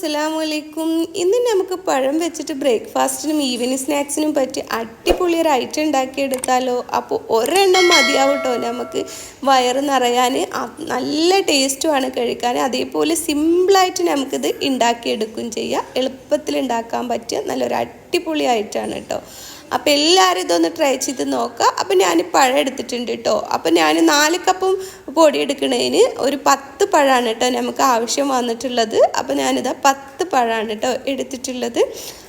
അസ്സലാമു അലൈക്കും ഇന്ന് നമുക്ക് പഴം വെച്ചിട്ട് ബ്രേക്ക്ഫാസ്റ്റിനും ഈവനിങ് സ്നാക്സിനും പറ്റി അടിപൊളി ഒരു ഐറ്റം ഉണ്ടാക്കിയെടുത്താലോ? അപ്പോൾ ഒരെണ്ണം മതിയാവും കേട്ടോ നമുക്ക് വയറ് നിറയാൻ നല്ല ടേസ്റ്റുമാണ് കഴിക്കാൻ. അതേപോലെ സിമ്പിളായിട്ട് നമുക്കിത് ഉണ്ടാക്കിയെടുക്കുകയും ചെയ്യാം. എളുപ്പത്തിൽ ഉണ്ടാക്കാൻ പറ്റിയ നല്ലൊരു അടിപൊളി ആയിട്ടാണ് കേട്ടോ. അപ്പോൾ എല്ലാവരും ഇതൊന്ന് ട്രൈ ചെയ്ത് നോക്കുക അപ്പോൾ ഞാൻ പഴം എടുത്തിട്ടുണ്ട് കേട്ടോ അപ്പോൾ ഞാൻ നാല് കപ്പും പൊടി എടുക്കുന്നതിന് ഒരു പത്ത് പഴമാണ് കേട്ടോ നമുക്ക് ആവശ്യം വന്നിട്ടുള്ളത്. അപ്പോൾ ഞാനിതാ പത്ത് പഴമാണ് കേട്ടോ എടുത്തിട്ടുള്ളത്.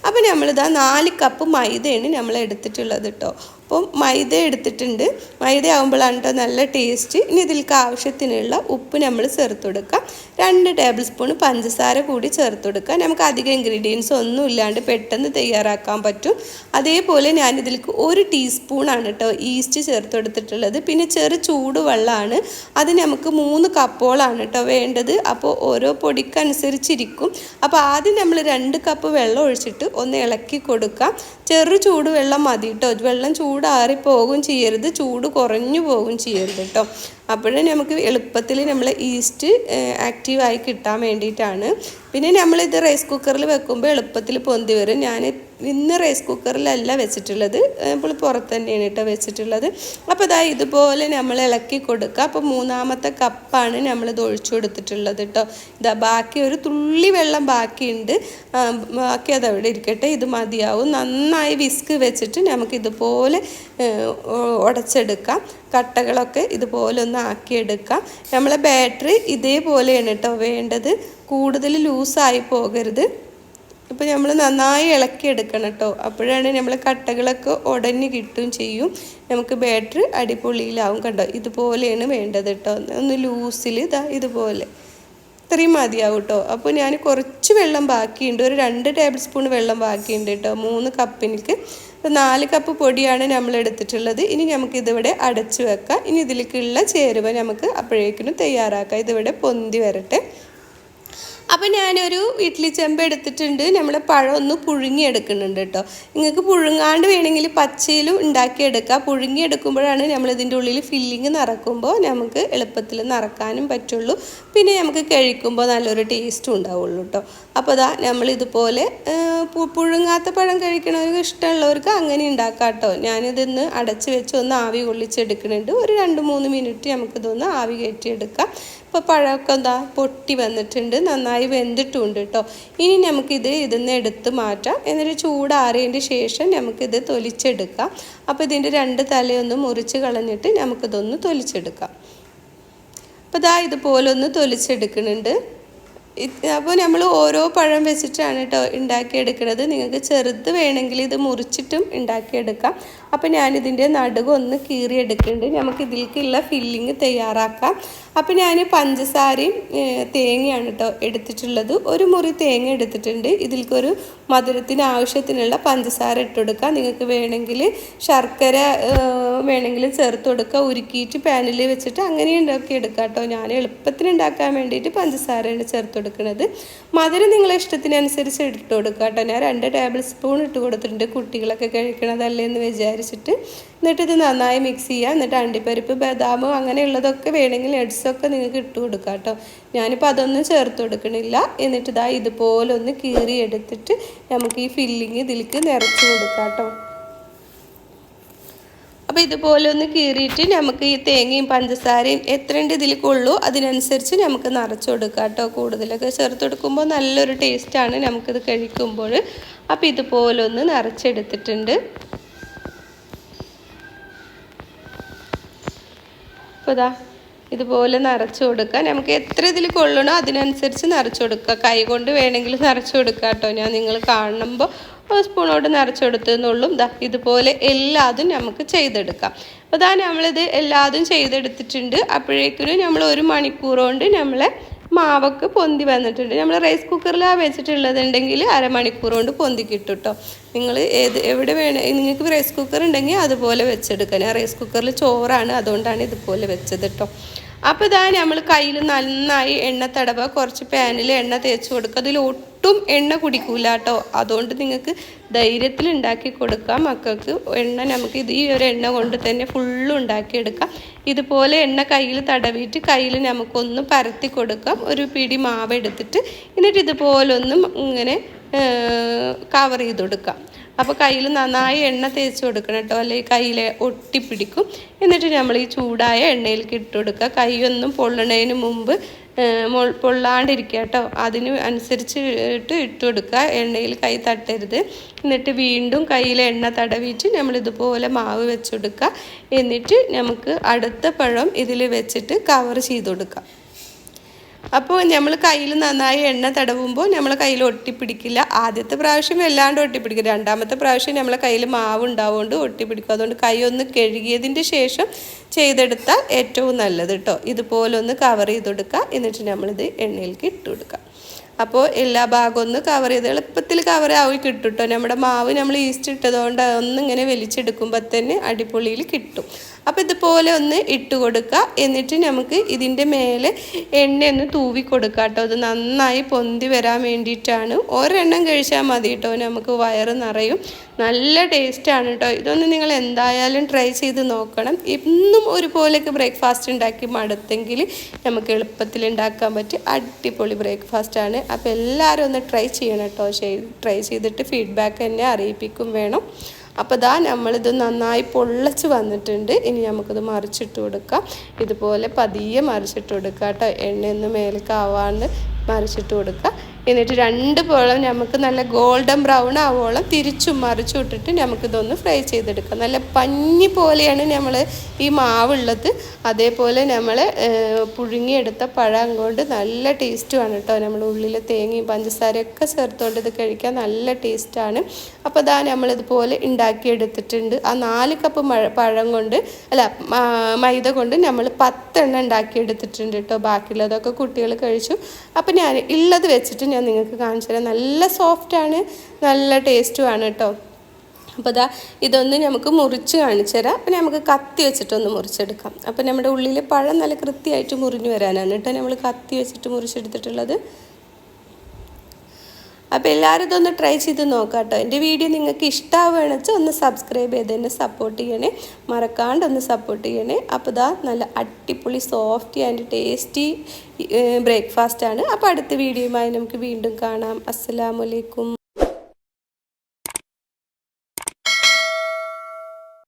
അപ്പോൾ നമ്മളിതാ നാല് കപ്പ് മൈദയാണ് നമ്മൾ എടുത്തിട്ടുള്ളത് കേട്ടോ അപ്പം മൈദ എടുത്തിട്ടുണ്ട്. മൈദ ആകുമ്പോഴാണ് നല്ല ടേസ്റ്റ് ഇനി ഇതിലേക്ക് ആവശ്യത്തിനുള്ള ഉപ്പ് നമ്മൾ ചേർത്ത് കൊടുക്കാം രണ്ട് ടേബിൾ സ്പൂൺ പഞ്ചസാര കൂടി ചേർത്ത് കൊടുക്കാം നമുക്ക് അധികം ഇൻഗ്രീഡിയൻസ് ഒന്നും ഇല്ലാണ്ട് പെട്ടെന്ന് തയ്യാറാക്കാൻ പറ്റും. അതേപോലെ ഞാൻ ഇതിലേക്ക് ഒരു ടീസ്പൂണാണ് കേട്ടോ ഈസ്റ്റ് ചേർത്ത് കൊടുത്തിട്ടുള്ളത്. പിന്നെ ചെറു ചൂടുവെള്ളമാണ്. അത് നമുക്ക് മൂന്ന് കപ്പോളാണ് കേട്ടോ വേണ്ടത്. അപ്പോൾ ഓരോ പൊടിക്കനുസരിച്ചിരിക്കും അപ്പോൾ ആദ്യം നമ്മൾ രണ്ട് കപ്പ് വെള്ളം ഒഴിച്ചിട്ട് ഒന്ന് ഇളക്കി കൊടുക്കാം. ചെറു ചൂടുവെള്ളം മതി കേട്ടോ വെള്ളം ചൂടാറി പോകും ചെയ്യരുത്. ചൂട് കുറഞ്ഞു പോകും ചെയ്യരുത് കേട്ടോ അപ്പോഴേ നമുക്ക് എളുപ്പത്തിൽ നമ്മൾ ഈസ്റ്റ് ആക്റ്റീവായി കിട്ടാൻ വേണ്ടിയിട്ടാണ്. പിന്നെ നമ്മളിത് റൈസ് കുക്കറിൽ വെക്കുമ്പോൾ എളുപ്പത്തിൽ പൊന്തി വരും. ഞാൻ ഇന്ന് റൈസ് കുക്കറിലല്ല വെച്ചിട്ടുള്ളത്. നമ്മൾ പുറത്ത് തന്നെയാണ് കേട്ടോ വെച്ചിട്ടുള്ളത്. അപ്പോൾ ഇതാ ഇതുപോലെ നമ്മൾ ഇളക്കി കൊടുക്കുക അപ്പോൾ മൂന്നാമത്തെ കപ്പാണ് നമ്മളിത് ഒഴിച്ചു കൊടുത്തിട്ടുള്ളത് കേട്ടോ. ഇതാ ബാക്കി ഒരു തുള്ളി വെള്ളം ബാക്കിയുണ്ട്. ബാക്കി അതവിടെ ഇരിക്കട്ടെ. ഇത് മതിയാവും. നന്നായി വിസ്ക് വെച്ചിട്ട് നമുക്ക് ഇതുപോലെ ഉടച്ചെടുക്കാം കട്ടകളൊക്കെ ഇതുപോലെ ഒന്ന് ആക്കിയെടുക്കാം. നമ്മളെ ബാറ്ററി ഇതേപോലെയാണ് കേട്ടോ വേണ്ടത്. കൂടുതൽ ലൂസായി പോകരുത്. ഇപ്പം നമ്മൾ നന്നായി ഇളക്കി എടുക്കണം കേട്ടോ അപ്പോഴാണ് നമ്മൾ കട്ടകളൊക്കെ ഉടഞ്ഞ് കിട്ടുകയും ചെയ്യും. നമുക്ക് ബാറ്ററി അടിപൊളിയിലാവും കണ്ടോ? ഇതുപോലെയാണ് വേണ്ടത് കേട്ടോ ഒന്ന് ലൂസിൽ ഇതാ ഇതുപോലെ. ഇത്രയും മതിയാവും കേട്ടോ അപ്പോൾ ഞാൻ കുറച്ച് വെള്ളം ബാക്കിയുണ്ട്. ഒരു രണ്ട് ടേബിൾ സ്പൂൺ വെള്ളം ബാക്കിയുണ്ട് കേട്ടോ. മൂന്ന് കപ്പിനിക്ക്. നാല് കപ്പ് പൊടിയാണ് നമ്മൾ എടുത്തിട്ടുള്ളത്. ഇനി നമുക്ക് ഇതിവിടെ അടച്ചു വെക്കാം. ഇനി ഇതിലേക്കുള്ള ചേരുവ നമുക്ക് അപ്പോഴേക്കിനും തയ്യാറാക്കാം. ഇതിവിടെ പൊന്തി വരട്ടെ. അപ്പം ഞാനൊരു ഇഡ്ഡലി ചെമ്പ് എടുത്തിട്ടുണ്ട്. നമ്മൾ പഴം ഒന്ന് പുഴുങ്ങിയെടുക്കുന്നുണ്ട് കേട്ടോ. നിങ്ങൾക്ക് പുഴുങ്ങാണ്ട് വേണമെങ്കിൽ പച്ചയിലും ഉണ്ടാക്കിയെടുക്കാം. പുഴുങ്ങിയെടുക്കുമ്പോഴാണ് നമ്മൾ ഇതിന്റെ ഉള്ളിൽ ഫില്ലിങ് നിറക്കുമ്പോൾ നമുക്ക് എളുപ്പത്തിൽ നിറക്കാനും പറ്റുള്ളൂ. പിന്നെ നമുക്ക് കഴിക്കുമ്പോൾ നല്ലൊരു ടേസ്റ്റും ഉണ്ടാവുള്ളൂ കേട്ടോ. അപ്പോൾ അതാ നമ്മൾ ഇതുപോലെ പുഴുങ്ങാത്ത പഴം കഴിക്കണവർക്ക് ഇഷ്ടമുള്ളവർക്ക് അങ്ങനെ ഉണ്ടാക്കാം കേട്ടോ. ഞാനിതൊന്ന് അടച്ച് വെച്ച് ഒന്ന് ആവി കൊള്ളിച്ചെടുക്കുന്നുണ്ട്. ഒരു രണ്ട് മൂന്ന് മിനിറ്റ് നമുക്കിതൊന്ന് ആവി കയറ്റിയെടുക്കാം. ഇപ്പോൾ പഴമൊക്കെ എന്താ പൊട്ടി വന്നിട്ടുണ്ട് നന്നായി വെന്തിട്ടുണ്ട് കേട്ടോ ഇനി നമുക്കിത് ഇതിന്ന് എടുത്ത് മാറ്റാം. എന്നിട്ട് ചൂടാറിയതിന് ശേഷം നമുക്കിത് തൊലിച്ചെടുക്കാം. അപ്പോൾ ഇതിന്റെ രണ്ട് തലയൊന്ന് മുറിച്ച് കളഞ്ഞിട്ട് നമുക്കിതൊന്ന് തൊലിച്ചെടുക്കാം. അപ്പോൾ ഇതാ ഇതുപോലെ ഒന്ന് തൊലിച്ചെടുക്കുന്നുണ്ട്. അപ്പോൾ നമ്മൾ ഓരോ പഴം വെച്ചിട്ടാണ് കേട്ടോ ഉണ്ടാക്കിയെടുക്കുന്നത്. നിങ്ങൾക്ക് ചെറുത് വേണമെങ്കിൽ ഇത് മുറിച്ചിട്ടും ഉണ്ടാക്കിയെടുക്കാം. അപ്പോൾ ഞാനിതിന്റെ നടുവ് ഒന്ന് കീറിയെടുക്കുന്നുണ്ട്. നമുക്ക് ഇതിലേക്കുള്ള ഫില്ലിങ് തയ്യാറാക്കാം. അപ്പോൾ ഞാൻ പഞ്ചസാരയും തേങ്ങയാണ് കേട്ടോ എടുത്തിട്ടുള്ളത്. ഒരു മുറി തേങ്ങ എടുത്തിട്ടുണ്ട്. ഇതിൽക്കൊരു മധുരത്തിന് ആവശ്യത്തിനുള്ള പഞ്ചസാര ഇട്ട് കൊടുക്കാം നിങ്ങൾക്ക് വേണമെങ്കിൽ ശർക്കര ഏഹ്, വേണമെങ്കിൽ ചേർത്ത് കൊടുക്കുക ഉരുക്കിയിട്ട് പാനിൽ വെച്ചിട്ട് അങ്ങനെ ഉണ്ടാക്കി എടുക്കാം കേട്ടോ ഞാൻ എളുപ്പത്തിന് ഉണ്ടാക്കാൻ വേണ്ടിയിട്ട് പഞ്ചസാരയാണ് ചേർത്ത് കൊടുക്കുന്നത് മധുരം നിങ്ങളെ ഇഷ്ടത്തിനനുസരിച്ച് ഇട്ട് കൊടുക്കുക കേട്ടോ ഞാൻ രണ്ട് ടേബിൾ സ്പൂൺ ഇട്ട് കൊടുത്തിട്ടുണ്ട്. കുട്ടികളൊക്കെ കഴിക്കണതല്ലേ എന്ന് വിചാരിച്ചിട്ട്. എന്നിട്ട് ഇത് നന്നായി മിക്സ് ചെയ്യുക എന്നിട്ട് അണ്ടിപ്പരിപ്പ് ബദാം അങ്ങനെയുള്ളതൊക്കെ വേണമെങ്കിൽ എഡ്സൊക്കെ നിങ്ങൾക്ക് ഇട്ട് കൊടുക്കാം കേട്ടോ ഞാനിപ്പോൾ അതൊന്നും ചേർത്ത് കൊടുക്കണില്ല. എന്നിട്ട് ഇതാ ഇതുപോലെ ഒന്ന് കീറി എടുത്തിട്ട് നമുക്ക് ഈ ഫില്ലിങ് ഇതിലേക്ക് നിറച്ച് കൊടുക്കാം കേട്ടോ അപ്പോൾ ഇതുപോലെ ഒന്ന് കീറിയിട്ട് നമുക്ക് ഈ തേങ്ങയും പഞ്ചസാരയും എത്രയുണ്ട് ഇതിൽ കൊള്ളൂ? അതിനനുസരിച്ച് നമുക്ക് നിറച്ച് കൊടുക്കാം കേട്ടോ കൂടുതലൊക്കെ. ചേർത്ത് കൊടുക്കുമ്പോൾ നല്ലൊരു ടേസ്റ്റാണ് നമുക്കിത് കഴിക്കുമ്പോൾ. അപ്പോൾ ഇതുപോലെ ഒന്ന് നിറച്ചെടുത്തിട്ടുണ്ട്. അപ്പോൾ ഇതാ ഇതുപോലെ നിറച്ച് കൊടുക്കുക. നമുക്ക് എത്ര ഇതിൽ കൊള്ളണോ അതിനനുസരിച്ച് നിറച്ച് കൊടുക്കുക. കൈ കൊണ്ട് വേണമെങ്കിൽ നിറച്ച് കൊടുക്കുക കേട്ടോ. ഞാൻ നിങ്ങൾ കാണുമ്പോൾ ഒരു സ്പൂണോട് നിറച്ച് കൊടുത്തെന്നുള്ളൂ ദാ ഇതുപോലെ എല്ലാതും നമുക്ക് ചെയ്തെടുക്കാം. അപ്പോൾ ഇതാ നമ്മളിത് എല്ലാതും ചെയ്തെടുത്തിട്ടുണ്ട്. അപ്പോഴേക്കും നമ്മൾ ഒരു മണിക്കൂർ കൊണ്ട് നമ്മളെ മാവൊക്കെ പൊന്തി വന്നിട്ടുണ്ട്. നമ്മൾ റൈസ് കുക്കറിലാണ് വെച്ചിട്ടുള്ളതുണ്ടെങ്കിൽ അരമണിക്കൂർ കൊണ്ട് പൊന്തി കിട്ടും കേട്ടോ. നിങ്ങൾ ഏത് എവിടെ വേണേ നിങ്ങൾക്ക് റൈസ് കുക്കർ ഉണ്ടെങ്കിൽ അതുപോലെ വെച്ചെടുക്കാം. ഞാൻ റൈസ് കുക്കറിൽ ചോറാണ് അതുകൊണ്ടാണ് ഇതുപോലെ വെച്ചത് കേട്ടോ. അപ്പോൾ ഇതാ നമ്മൾ കയ്യിൽ നന്നായി എണ്ണ തടവ കുറച്ച് പാനിൽ എണ്ണ തേച്ച് കൊടുക്കുക. അതിൽ ഒട്ടും എണ്ണ കുടിക്കൂല കേട്ടോ. അതുകൊണ്ട് നിങ്ങൾക്ക് ധൈര്യത്തിൽ ഉണ്ടാക്കി കൊടുക്കാം. മക്കൾക്ക് എണ്ണ നമുക്ക് ഇത് ഈ ഒരു എണ്ണ കൊണ്ട് തന്നെ ഫുള്ളും ഉണ്ടാക്കിയെടുക്കാം ഇതുപോലെ എണ്ണ കയ്യിൽ തടവിയിട്ട് കയ്യിൽ നമുക്കൊന്ന് പരത്തി കൊടുക്കാം. ഒരു പിടി മാവ് എടുത്തിട്ട്. എന്നിട്ട് ഇതുപോലൊന്നും ഇങ്ങനെ കവർ ചെയ്ത് കൊടുക്കാം. അപ്പോൾ കയ്യിൽ നന്നായി എണ്ണ തേച്ച് കൊടുക്കണം കേട്ടോ. അല്ലെങ്കിൽ കയ്യിൽ ഒട്ടിപ്പിടിക്കും. എന്നിട്ട് നമ്മൾ ഈ ചൂടായ എണ്ണയിലേക്ക് ഇട്ട് കൊടുക്കുക. കൈയൊന്നും പൊള്ളണതിന് മുമ്പ് പൊള്ളാണ്ടിരിക്കുക കേട്ടോ. അതിന് അനുസരിച്ച് ഇട്ട് ഇട്ട് കൊടുക്കുക. എണ്ണയിൽ കൈ തട്ടരുത്. എന്നിട്ട് വീണ്ടും കയ്യിൽ എണ്ണ തടവിയിട്ട് നമ്മൾ ഇതുപോലെ മാവ് വെച്ചെടുക്കുക എന്നിട്ട് നമുക്ക് അടുത്ത പഴം ഇതിൽ വെച്ചിട്ട് കവർ ചെയ്ത് കൊടുക്കാം അപ്പോൾ നമ്മൾ കയ്യിൽ നന്നായി എണ്ണ തടവുമ്പോൾ നമ്മൾ കയ്യിൽ ഒട്ടിപ്പിടിക്കില്ല. ആദ്യത്തെ പ്രാവശ്യം വല്ലാണ്ട് ഒട്ടിപ്പിടിക്കും. രണ്ടാമത്തെ പ്രാവശ്യം നമ്മളെ കയ്യിൽ മാവ് ഉണ്ടാവുകൊണ്ട് ഒട്ടിപ്പിടിക്കും. അതുകൊണ്ട് കൈ ഒന്ന് കഴുകിയതിന്റെ ശേഷം ചെയ്തെടുത്താൽ ഏറ്റവും നല്ലത് കേട്ടോ ഇതുപോലെ ഒന്ന് കവർ ചെയ്ത് കൊടുക്കുക എന്നിട്ട് നമ്മളിത് എണ്ണയിലേക്ക് ഇട്ട് കൊടുക്കുക അപ്പോൾ എല്ലാ ഭാഗവും ഒന്ന് കവർ ചെയ്ത് എളുപ്പത്തിൽ കവർ ആവി കിട്ടും കേട്ടോ നമ്മുടെ മാവ് നമ്മൾ ഈസ്റ്റ് ഇട്ടതുകൊണ്ട് ഒന്നിങ്ങനെ വലിച്ചെടുക്കുമ്പോൾ തന്നെ അടിപൊളിയിൽ കിട്ടും. അപ്പോൾ ഇതുപോലെ ഒന്ന് ഇട്ട് കൊടുക്കുക എന്നിട്ട് നമുക്ക് ഇതിന്റെ മേലെ ഒന്ന് തൂവി കൊടുക്കുക കേട്ടോ അത് നന്നായി പൊന്തി വരാൻ വേണ്ടിയിട്ടാണ്. ഒരെണ്ണം കഴിച്ചാൽ മതി കേട്ടോ നമുക്ക് വയറ് നിറയും. നല്ല ടേസ്റ്റാണ് കേട്ടോ ഇതൊന്ന് നിങ്ങൾ എന്തായാലും ട്രൈ ചെയ്ത് നോക്കണം. ഇന്നും ഒരുപോലെയൊക്കെ ബ്രേക്ക്ഫാസ്റ്റ് ഉണ്ടാക്കി മടുത്തെങ്കിൽ നമുക്ക് എളുപ്പത്തിൽ ഉണ്ടാക്കാൻ പറ്റും അടിപൊളി ബ്രേക്ക്ഫാസ്റ്റാണ് അപ്പോൾ എല്ലാവരും ഒന്ന് ട്രൈ ചെയ്യണം കേട്ടോ ട്രൈ ചെയ്തിട്ട് ഫീഡ്ബാക്ക് എന്നെ അറിയിപ്പിക്കും വേണം. അപ്പോൾ ഇതാ നമ്മളിത് നന്നായി പൊള്ളച്ച് വന്നിട്ടുണ്ട്. ഇനി നമുക്കിത് മറിച്ചിട്ട് കൊടുക്കാം. ഇതുപോലെ പതിയെ മറിച്ചിട്ട് കൊടുക്കാം കേട്ടോ. എണ്ണയൊന്നും മേലേക്കാവാണ്ട് മറിച്ചിട്ട് കൊടുക്കുക എന്നിട്ട് രണ്ട് പോളം നമുക്ക് നല്ല ഗോൾഡൻ ബ്രൗൺ ആവോളം തിരിച്ചും മറിച്ചും ഇട്ടിട്ട് നമുക്കിതൊന്ന് ഫ്രൈ ചെയ്തെടുക്കാം. നല്ല പഞ്ഞി പോലെയാണ് നമ്മൾ ഈ മാവുള്ളത്. അതേപോലെ നമ്മൾ പുഴുങ്ങിയെടുത്ത പഴം കൊണ്ട് നല്ല ടേസ്റ്റുമാണ് കേട്ടോ നമ്മൾ ഉള്ളിൽ തേങ്ങയും പഞ്ചസാരയൊക്കെ ചേർത്തുകൊണ്ട് ഇത് കഴിക്കാൻ നല്ല ടേസ്റ്റാണ് അപ്പോൾ ഇതാ നമ്മളിതുപോലെ ഉണ്ടാക്കിയെടുത്തിട്ടുണ്ട് ആ നാല് കപ്പ് മഴ പഴം കൊണ്ട് അല്ല മൈദ കൊണ്ട് നമ്മൾ പത്തെണ്ണം ഉണ്ടാക്കിയെടുത്തിട്ടുണ്ട് കേട്ടോ ബാക്കിയുള്ളതൊക്കെ കുട്ടികൾ കഴിച്ചു. അപ്പോൾ ഞാൻ ഉള്ളത് വെച്ചിട്ട് ഞാൻ നിങ്ങൾക്ക് കാണിച്ചു തരാം. നല്ല സോഫ്റ്റാണ് നല്ല ടേസ്റ്റുമാണ് കേട്ടോ അപ്പോൾ ഇതാ ഇതൊന്ന് നമുക്ക് മുറിച്ച് കാണിച്ചു തരാം. അപ്പം നമുക്ക് കത്തി വെച്ചിട്ടൊന്ന് മുറിച്ചെടുക്കാം. അപ്പം നമ്മുടെ ഉള്ളിൽ പഴം നല്ല കൃത്യമായിട്ട് മുറിഞ്ഞു വരാനാണ് കേട്ടോ നമ്മൾ കത്തി വെച്ചിട്ട് മുറിച്ചെടുത്തിട്ടുള്ളത്. അപ്പോൾ എല്ലാവരും ഇതൊന്ന് ട്രൈ ചെയ്ത് നോക്കാം കേട്ടോ എന്റെ വീഡിയോ നിങ്ങൾക്ക് ഇഷ്ടമാവുകയാണെന്ന് വെച്ചാൽ ഒന്ന് സബ്സ്ക്രൈബ് ചെയ്ത് തന്നെ സപ്പോർട്ട് ചെയ്യണേ. മറക്കാണ്ട് ഒന്ന് സപ്പോർട്ട് ചെയ്യണേ. അപ്പോൾ ഇതാ നല്ല അടിപൊളി സോഫ്റ്റ് ആൻഡ് ടേസ്റ്റി ബ്രേക്ക്ഫാസ്റ്റാണ് അപ്പോൾ അടുത്ത വീഡിയോയുമായി നമുക്ക് വീണ്ടും കാണാം. അസ്സലാമലൈക്കും